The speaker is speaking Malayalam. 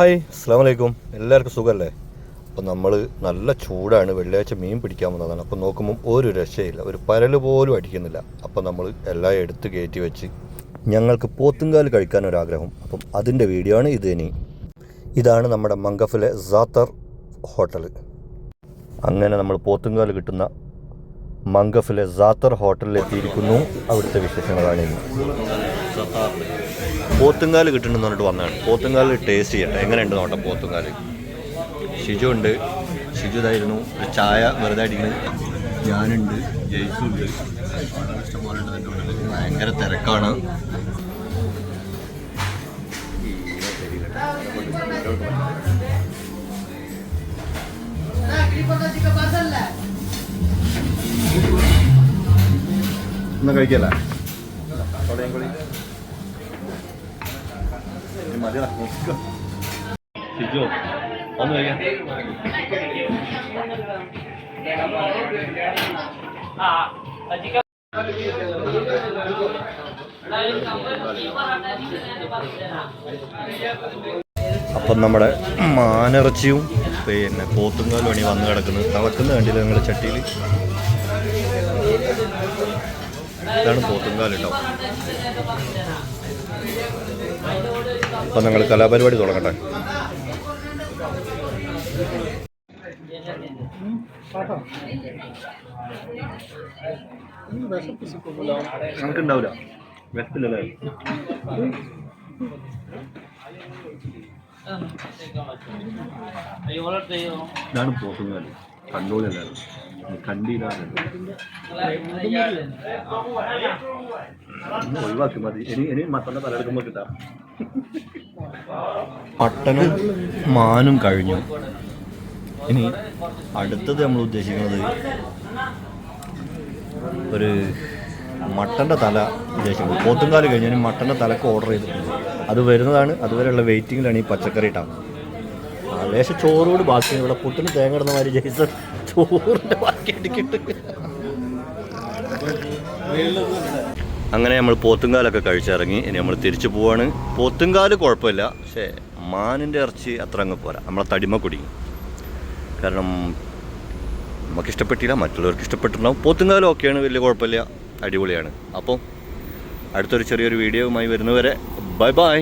ഹായ് അസ്സാം വലൈക്കും എല്ലാവർക്കും സുഖമല്ലേ അപ്പോൾ നമ്മൾ നല്ല ചൂടാണ്. വെള്ളിയാഴ്ച മീൻ പിടിക്കാൻ വന്നതാണ്. അപ്പോൾ നോക്കുമ്പോൾ ഒരു രക്ഷയില്ല. ഒരു പരൽ പോലും അടിക്കുന്നില്ല. അപ്പോൾ നമ്മൾ എല്ലാം എടുത്ത് കയറ്റി വെച്ച് ഞങ്ങൾക്ക് പോത്തുങ്കാൽ കഴിക്കാൻ ഒരാഗ്രഹം അപ്പം അതിന്റെ വീഡിയോ ആണ് ഇത് ഇനി. ഇതാണ് നമ്മുടെ മങ്കഫിലെ സാത്തർ ഹോട്ടൽ അങ്ങനെ നമ്മൾ പോത്തുങ്കാൽ കിട്ടുന്ന മങ്കഫിലെ സാത്തർ ഹോട്ടലിൽ എത്തിയിരിക്കുന്നു അവിടുത്തെ വിശേഷങ്ങളാണ് ഇന്ന്. പോത്തുങ്കാൽ കിട്ടണമെന്ന് പറഞ്ഞിട്ട് വന്നതാണ്. പോത്തുങ്കാൽ ടേസ്റ്റ് ചെയ്യട്ടെ. എങ്ങനെയുണ്ട് നോട്ടെ പോത്തുങ്കാൽ ഷിജു ഉണ്ട്. ഷിജു ഇതായിരുന്നു. ഒരു ചായ വെറുതെ അടിക്കുന്നു. ഞാനുണ്ട്. ജയ്സു ഉണ്ട് ഇഷ്ടംപോലെ Thank എന്റെ ഒന്ന് കഴിക്കല്ല. കൊടയും ഒന്ന് കഴിക്കാം. അപ്പം നമ്മുടെ മാനിറച്ചിയും പിന്നെ പോത്തുങ്കാലും അണി വന്ന് കിടക്കുന്നത് തിളക്കുന്ന കണ്ടില്ല നിങ്ങളുടെ ചട്ടിയിൽ? ഇതാണ് പോത്തുംകാലുണ്ടാവും. അപ്പം നിങ്ങൾ കലാപരിപാടി തുടങ്ങട്ടെ. നമുക്കുണ്ടാവില്ല. വിശപ്പില്ലല്ലേ? ഇതാണ് പോത്തുങ്കാൽ കണ്ണൂരല്ലായിരുന്നു കിട്ടാം. പട്ടനും മാനും കഴിഞ്ഞു. ഇനി അടുത്തത് നമ്മൾ ഉദ്ദേശിക്കുന്നത് ഒരു മട്ടന്റെ തല ഉദ്ദേശിക്കുന്നത് പോത്തുംകാൽ കഴിഞ്ഞാൽ മട്ടന്റെ തലക്ക് ഓർഡർ ചെയ്തിട്ടുണ്ട്. അത് വരുന്നതാണ് അതുവരെയുള്ള വെയിറ്റിങ്ങിലാണ് ഈ പച്ചക്കറി ആ ലേശം ചോറോട് ബാക്കി. ഇവിടെ പുട്ടിന് തേങ്ങ ഇടുന്ന മാതിരി ജയിച്ച ചോറിന്റെ ബാക്കി അടിക്കിട്ട് അങ്ങനെ നമ്മൾ പോത്തുങ്കാലൊക്കെ കഴിച്ചിറങ്ങി. ഇനി നമ്മൾ തിരിച്ചു പോവാണ്. പോത്തുങ്കാൽ കുഴപ്പമില്ല. പക്ഷേ മാനിന്റെ ഇറച്ചി അത്ര അങ്ങ് പോരാ. നമ്മളെ തടിമ കുടുങ്ങി കാരണം നമുക്ക് ഇഷ്ടപ്പെട്ടില്ല മറ്റുള്ളവർക്ക് ഇഷ്ടപ്പെട്ടിട്ടുണ്ടാവും. പോത്തുങ്കാലും ഒക്കെയാണ് വലിയ കുഴപ്പമില്ല. അടിപൊളിയാണ്. അപ്പോൾ അടുത്തൊരു ചെറിയൊരു വീഡിയോയുമായി വരുന്നവരെ ബൈ ബൈ.